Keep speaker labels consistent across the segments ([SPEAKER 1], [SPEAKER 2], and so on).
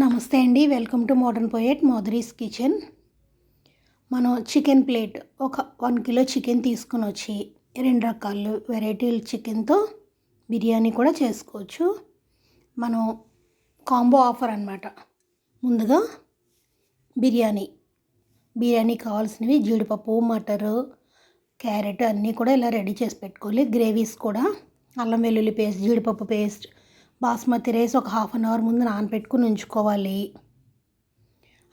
[SPEAKER 1] నమస్తే అండి welcome to modern poet మోదరీస్ కిచెన్. మనం చికెన్ ప్లేట్ ఒక వన్ కిలో చికెన్ తీసుకుని వచ్చి రెండు రకాలు వెరైటీ చికెన్తో బిర్యానీ కూడా చేసుకోవచ్చు. మనం కాంబో ఆఫర్ అనమాట ముందుగా బిర్యానీ. బిర్యానీ కావాల్సినవి జీడిపప్పు మటరు క్యారెట్ అన్నీ కూడా ఇలా రెడీ చేసి పెట్టుకోవాలి. గ్రేవీస్ కూడా అల్లం వెల్లుల్లి పేస్ట్ జీడిపప్పు పేస్ట్ బాస్మతి రైస్ ఒక హాఫ్ అన్ అవర్ ముందు నానబెట్టుకుని ఉంచుకోవాలి.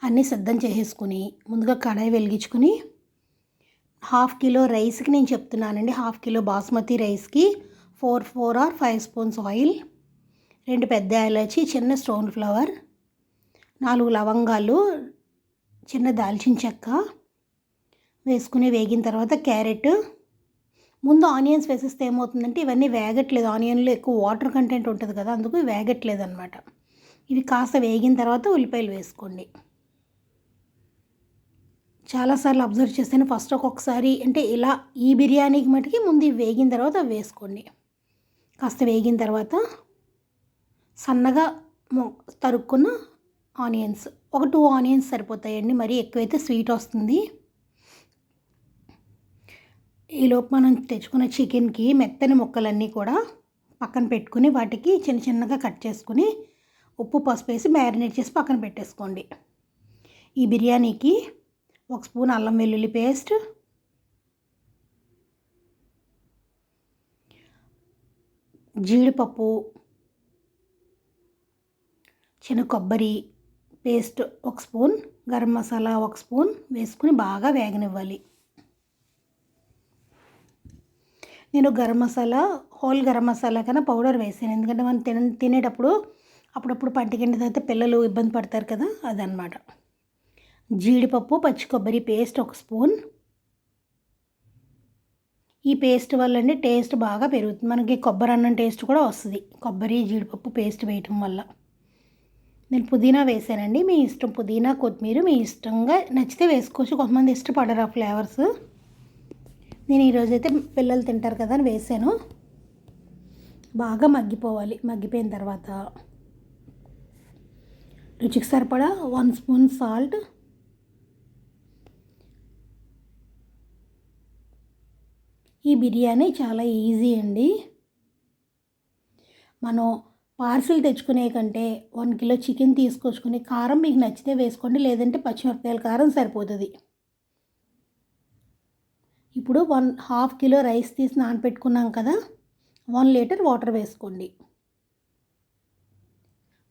[SPEAKER 1] అన్నీ సిద్ధం చేసేసుకుని ముందుగా కడాయి వెలిగించుకుని హాఫ్ కిలో రైస్కి నేను చెప్తున్నానండి. హాఫ్ కిలో బాస్మతి రైస్కి four four or five spoons oil రెండు పెద్ద ఇలాచి చిన్న స్టోన్ ఫ్లవర్ నాలుగు లవంగాలు చిన్న దాల్చిన చెక్క వేసుకుని వేగిన తర్వాత క్యారెట్ ముందు ఆనియన్స్ వేసేస్తే ఏమవుతుందంటే ఇవన్నీ వేగట్లేదు. ఆనియన్లో ఎక్కువ వాటర్ కంటెంట్ ఉంటుంది కదా అందుకు వేగట్లేదు అనమాట ఇవి కాస్త వేగిన తర్వాత ఉల్లిపాయలు వేసుకోండి. చాలాసార్లు అబ్జర్వ్ చేస్తాను ఫస్ట్ ఒక్కొక్కసారి అంటే ఇలా ఈ బిర్యానీకి మటుకి ముందు వేగిన తర్వాత వేసుకోండి. కాస్త వేగిన తర్వాత సన్నగా తరుక్కున్న ఆనియన్స్ ఒక టూ ఆనియన్స్ సరిపోతాయండి. మరీ ఎక్కువైతే స్వీట్ వస్తుంది. ఈలోపు మనం తెచ్చుకున్న చికెన్కి మెత్తని ముక్కలన్నీ కూడా పక్కన పెట్టుకుని వాటికి చిన్న చిన్నగా కట్ చేసుకుని ఉప్పు పసుపు వేసి మ్యారినేట్ చేసి పక్కన పెట్టేసుకోండి. ఈ బిర్యానీకి ఒక స్పూన్ అల్లం వెల్లుల్లి పేస్ట్ జీడిపప్పు చిన్న కొబ్బరి పేస్ట్ ఒక స్పూన్ గరం మసాలా ఒక స్పూన్ వేసుకుని బాగా వేగనివ్వాలి. నేను గరం మసాలా హోల్ గరం మసాలా కన్నా పౌడర్ వేసాను. ఎందుకంటే మనం తిన తినేటప్పుడు అప్పుడప్పుడు పంటికిండి తర్వాత పిల్లలు ఇబ్బంది పడతారు కదా అదనమాట జీడిపప్పు పచ్చి కొబ్బరి పేస్ట్ ఒక స్పూన్. ఈ పేస్ట్ వల్ల అండి టేస్ట్ బాగా పెరుగుతుంది. మనకి కొబ్బరి అన్నం టేస్ట్ కూడా వస్తుంది. కొబ్బరి జీడిపప్పు పేస్ట్ వేయటం వల్ల. నేను పుదీనా వేసానండి. మీ ఇష్టం పుదీనా కొత్తిమీర మీ ఇష్టంగా నచ్చితే వేసుకోవచ్చు. కొంతమంది ఇష్టపడరు ఆ ఫ్లేవర్స్. నేను ఈరోజైతే పిల్లలు తింటారు కదా అని వేసాను. బాగా మగ్గిపోవాలి. మగ్గిపోయిన తర్వాత రుచికి సరిపడా వన్ స్పూన్ సాల్ట్ ఈ బిర్యానీ చాలా ఈజీ అండి. మనం పార్సిల్ తెచ్చుకునే కంటే వన్ కిలో చికెన్ తీసుకొచ్చుకుని కారం మీకు నచ్చితే వేసుకోండి లేదంటే పచ్చిమిరపకాయల కారం సరిపోతుంది. ఇప్పుడు వన్ హాఫ్ కిలో రైస్ తీసి నానపెట్టుకున్నాం కదా వన్ లీటర్ వాటర్ వేసుకోండి.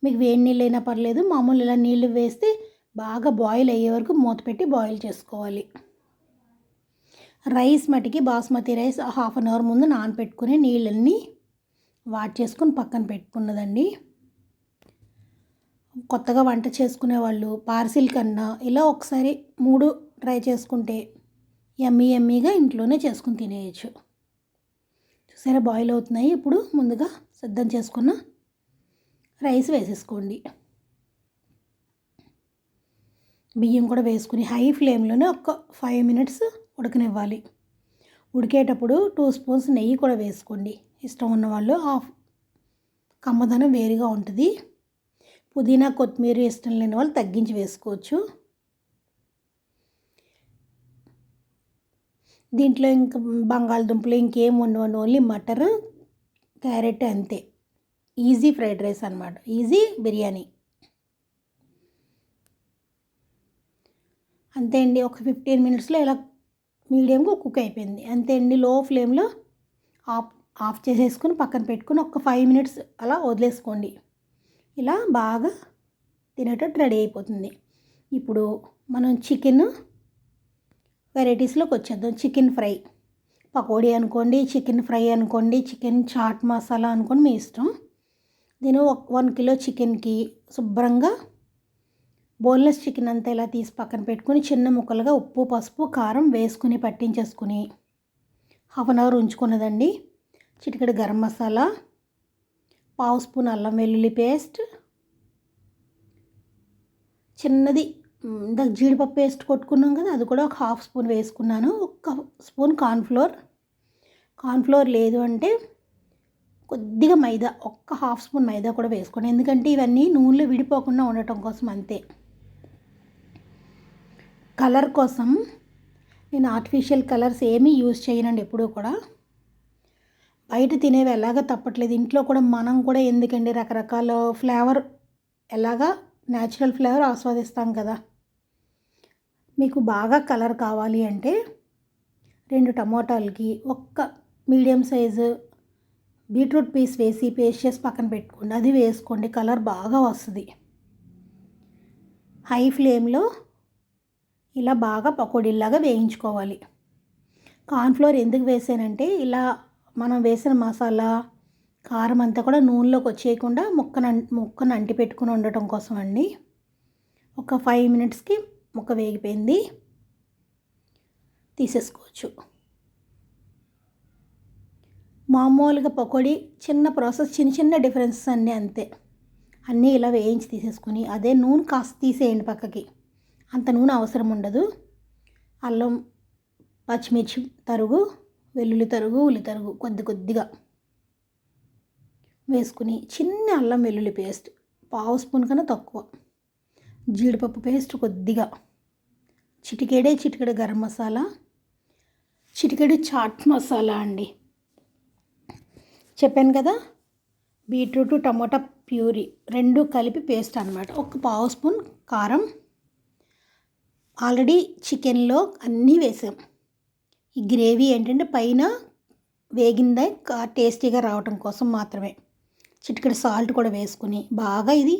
[SPEAKER 1] మీకు వేడి నీళ్ళు అయినా పర్లేదు మామూలు ఇలా నీళ్ళు వేస్తే బాగా బాయిల్ అయ్యే వరకు మూత పెట్టి బాయిల్ చేసుకోవాలి. రైస్ మటుకి basmati rice half an hour ముందు నానపెట్టుకుని నీళ్ళన్నీ వాట్ చేసుకుని పక్కన పెట్టుకున్నదండి. కొత్తగా వంట చేసుకునే వాళ్ళు పార్సిల్ కన్నా ఇలా ఒకసారి మూడు ట్రై చేసుకుంటే ఎమ్మీ ఎమ్మీగా ఇంట్లోనే చేసుకుని తినేయచ్చు. చూసారా బాయిల్ అవుతున్నాయి. ఇప్పుడు ముందుగా సిద్ధం చేసుకున్న రైస్ వేసేసుకోండి. బియ్యం కూడా వేసుకుని హై ఫ్లేమ్లోనే ఒక ఫైవ్ మినిట్స్ ఉడకనివ్వాలి. ఉడికేటప్పుడు టూ స్పూన్స్ నెయ్యి కూడా వేసుకోండి. ఇష్టం ఉన్నవాళ్ళు హాఫ్ కమ్మదనం వేరుగా ఉంటుంది. పుదీనా కొత్తిమీర ఇష్టం లేని వాళ్ళు తగ్గించి వేసుకోవచ్చు. దీంట్లో ఇంకా బంగాళదుంపలు ఇంకేం ఉండవండి ఓన్లీ మటర్ క్యారెట్ అంతే. ఈజీ ఫ్రైడ్ రైస్ అనమాట ఈజీ బిర్యానీ. అంతే అండి. ఒక ఫిఫ్టీన్ మినిట్స్లో ఇలా మీడియంగా కుక్ అయిపోయింది. అంతే అండి. లో ఫ్లేమ్లో ఆఫ్ ఆఫ్ చేసేసుకుని పక్కన పెట్టుకుని ఒక ఫైవ్ మినిట్స్ అలా వదిలేసుకోండి. ఇలా బాగా తినేటట్టు రెడీ అయిపోతుంది. ఇప్పుడు మనం చికెన్ వెరైటీస్లోకి వచ్చేద్దాం. Chicken fry. పకోడీ అనుకోండి చికెన్ ఫ్రై అనుకోండి చికెన్ చాట్ మసాలా అనుకోండి మీ ఇష్టం. నేను వన్ కిలో చికెన్కి శుభ్రంగా బోన్లెస్ చికెన్ అంతా ఇలా తీసి పక్కన పెట్టుకుని చిన్న ముక్కలుగా ఉప్పు పసుపు కారం వేసుకుని పట్టించేసుకుని హాఫ్ అన్ అవర్ ఉంచుకున్నదండి. చిటికెడు గరం మసాలా పావు స్పూన్ అల్లం వెల్లుల్లి పేస్ట్ చిన్నది ఇందాక జీడిపప్పు పేస్ట్ కొట్టుకున్నాం కదా అది కూడా ఒక హాఫ్ స్పూన్ వేసుకున్నాను. ఒక స్పూన్ కార్న్ఫ్లోర్. కార్న్ఫ్లోర్ లేదు అంటే కొద్దిగా మైదా ఒక్క హాఫ్ స్పూన్ మైదా కూడా వేసుకోండి. ఎందుకంటే ఇవన్నీ నూనెలో విడిపోకుండా ఉండటం కోసం అంతే. కలర్ కోసం నేను ఆర్టిఫిషియల్ కలర్స్ ఏమీ యూజ్ చేయనండి ఎప్పుడూ కూడా. బయట తినేవి ఎలాగ తప్పట్లేదు. ఇంట్లో కూడా మనం కూడా ఎందుకండి రకరకాల ఫ్లేవర్ ఎలాగా న్యాచురల్ ఫ్లేవర్ ఆస్వాదిస్తాం కదా. మీకు బాగా కలర్ కావాలి అంటే రెండు టమోటాలకి ఒక్క మీడియం సైజు బీట్రూట్ పీస్ వేసి పేస్ట్ చేసి పక్కన పెట్టుకోండి. అది వేసుకోండి. కలర్ బాగా వస్తుంది. హై ఫ్లేమ్లో ఇలా బాగా పకోడీలాగా వేయించుకోవాలి. కార్న్ఫ్లోర్ ఎందుకు వేసానంటే ఇలా మనం వేసిన మసాలా కారం అంతా కూడా నూనెలోకి వచ్చేయకుండా ముక్కను ముక్కను అంటి పెట్టుకుని ఉండటం కోసం అండి. ఒక ఫైవ్ మినిట్స్కి ముక్క వేగిపోయింది. తీసేసుకోవచ్చు. మామూలుగా పకోడీ చిన్న ప్రాసెస్ చిన్న చిన్న డిఫరెన్సెస్ అన్నీ అంతే. అన్నీ ఇలా వేయించి తీసేసుకొని అదే నూనె కాస్త తీసేయండి పక్కకి. అంత నూనె అవసరం ఉండదు. అల్లం పచ్చిమిర్చి తరుగు వెల్లుల్లి తరుగు ఉల్లి తరుగు కొద్ది కొద్దిగా వేసుకుని చిన్న అల్లం వెల్లుల్లి పేస్ట్ పావు స్పూన్ కన్నా తక్కువ. జీడిపప్పు పేస్ట్ కొద్దిగా చిటికెడే చిటికెడు గరం మసాలా చిటికెడు చాట్ మసాలా అండి. చెప్పాను కదా బీట్రూట్ టమోటా ప్యూరీ రెండు కలిపి పేస్ట్ అనమాట ఒక పావు స్పూన్ కారం ఆల్రెడీ చికెన్లో అన్నీ వేసాం. ఈ గ్రేవీ ఏంటంటే పైన వేగిందే టేస్టీగా రావటం కోసం మాత్రమే. చిటికెడు సాల్ట్ కూడా వేసుకుని బాగా ఇది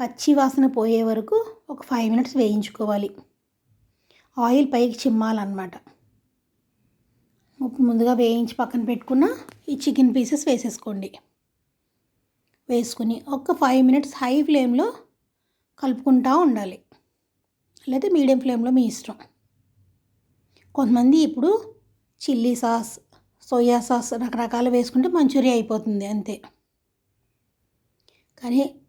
[SPEAKER 1] పచ్చి వాసన పోయే వరకు ఒక ఫైవ్ మినిట్స్ వేయించుకోవాలి. ఆయిల్ పైకి చిమ్మాలన్నమాట. ముందుగా వేయించి పక్కన పెట్టుకున్న ఈ చికెన్ పీసెస్ వేసేసుకోండి. వేసుకుని ఒక ఫైవ్ మినిట్స్ హై ఫ్లేమ్లో కలుపుకుంటూ ఉండాలి. లేదా మీడియం ఫ్లేమ్లో మీ ఇష్టం. కొంతమంది ఇప్పుడు చిల్లీ సాస్ సోయా సాస్ రకరకాలు వేసుకుంటే మంచూరియా అయిపోతుంది అంతే. కానీ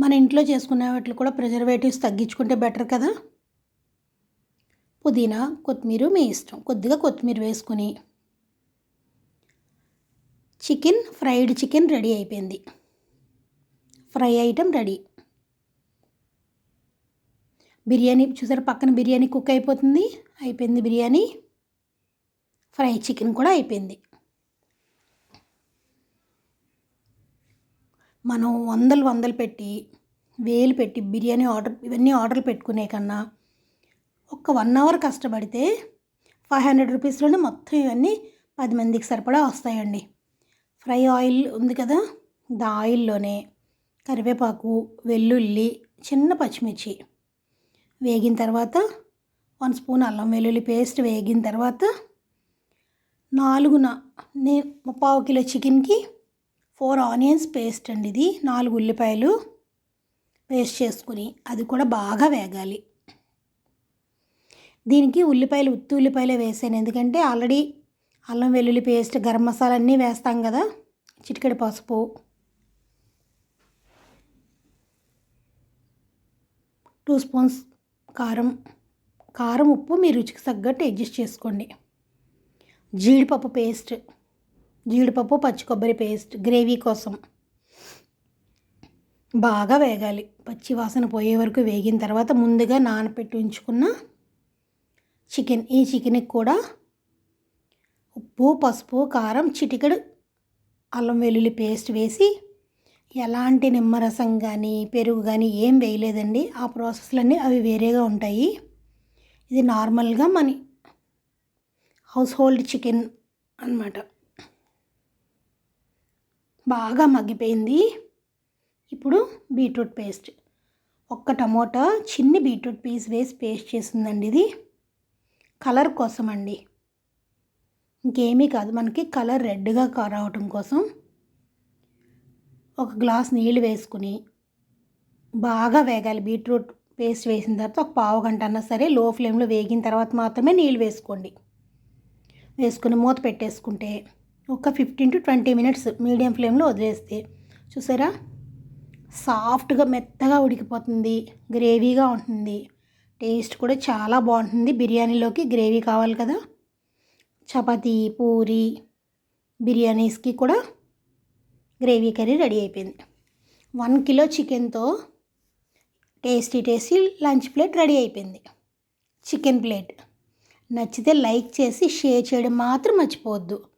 [SPEAKER 1] మన ఇంట్లో చేసుకునే వాటిలో కూడా ప్రిజర్వేటివ్స్ తగ్గించుకుంటే బెటర్ కదా? పుదీనా కొత్తిమీర మీ ఇష్టం. కొద్దిగా కొత్తిమీర వేసుకుని. చికెన్ ఫ్రైడ్ చికెన్ రెడీ అయిపోయింది. Fry item ready. బిర్యానీ చూసారు పక్కన బిర్యానీ కుక్ అయిపోతుంది. అయిపోయింది బిర్యానీ. ఫ్రై చికెన్ కూడా అయిపోయింది. మనం వందలు వందలు పెట్టి వేలు పెట్టి బిర్యానీ ఆర్డర్ ఇవన్నీ ఆర్డర్లు పెట్టుకునే కన్నా ఒక వన్ అవర్ కష్టపడితే ఫైవ్ హండ్రెడ్ రూపీస్లోనే మొత్తం ఇవన్నీ పది మందికి సరిపడా వస్తాయండి. ఫ్రై ఆయిల్ ఉంది కదా దా ఆయిల్లోనే కరివేపాకు వెల్లుల్లి చిన్న పచ్చిమిర్చి వేగిన తర్వాత వన్ స్పూన్ అల్లం వెల్లుల్లి పేస్ట్ వేగిన తర్వాత నాలుగున నే పావు కిలో చికెన్కి ఫోర్ ఆనియన్స్ పేస్ట్ అండి ఇది. నాలుగు ఉల్లిపాయలు పేస్ట్ చేసుకుని అది కూడా బాగా వేగాలి. దీనికి ఉల్లిపాయలు ఉత్తి ఉల్లిపాయలే వేసాను. ఎందుకంటే ఆల్రెడీ అల్లం వెల్లుల్లి పేస్ట్ గరం మసాలా అన్నీ వేస్తాం కదా చిటికెడు పసుపు. టూ స్పూన్స్ కారం కారం ఉప్పు మీ రుచికి తగ్గట్టు అడ్జస్ట్ చేసుకోండి. జీడిపప్పు పేస్ట్. జీడిపప్పు పచ్చి కొబ్బరి పేస్ట్ గ్రేవీ కోసం బాగా వేగాలి. పచ్చి వాసన పోయే వరకు వేగిన తర్వాత ముందుగా నానపెట్టి ఉంచుకున్న చికెన్ ఈ చికెన్కి కూడా ఉప్పు పసుపు కారం చిటికెడు అల్లం వెల్లుల్లి పేస్ట్ వేసి ఎలాంటి నిమ్మరసం కానీ పెరుగు కానీ ఏం వేయలేదండి. ఆ ప్రాసెస్లన్నీ అవి వేరేగా ఉంటాయి. ఇది నార్మల్గా మన హౌస్ హోల్డ్ చికెన్ అనమాట బాగా మగ్గిపోయింది. ఇప్పుడు బీట్రూట్ పేస్ట్. ఒక్క టమోటా చిన్ని బీట్రూట్ పీస్ వేసి పేస్ట్ చేసిందండి ఇది. కలర్ కోసం అండి. ఇంకేమీ కాదు మనకి కలర్ రెడ్గా రావటం కోసం. ఒక గ్లాస్ నీళ్ళు వేసుకుని బాగా వేగాలి. బీట్రూట్ పేస్ట్ వేసిన తర్వాత ఒక పావు గంట అన్నా సరే లో ఫ్లేమ్లో వేగిన తర్వాత మాత్రమే నీళ్ళు వేసుకోండి. వేసుకుని మూత పెట్టేసుకుంటే ఒక fifteen to twenty minutes medium ఫ్లేమ్లో వదిలేస్తే చూసారా? సాఫ్ట్గా మెత్తగా ఉడికిపోతుంది గ్రేవీగా ఉంటుంది. టేస్ట్ కూడా చాలా బాగుంటుంది. బిర్యానీలోకి గ్రేవీ కావాలి కదా? చపాతీ పూరి బిర్యానీస్కి కూడా గ్రేవీ కర్రీ రెడీ అయిపోయింది. వన్ కిలో చికెన్తో tasty tasty lunch plate ready అయిపోయింది. Chicken plate. నచ్చితే లైక్ చేసి షేర్ చేయడం మాత్రం మర్చిపోవద్దు.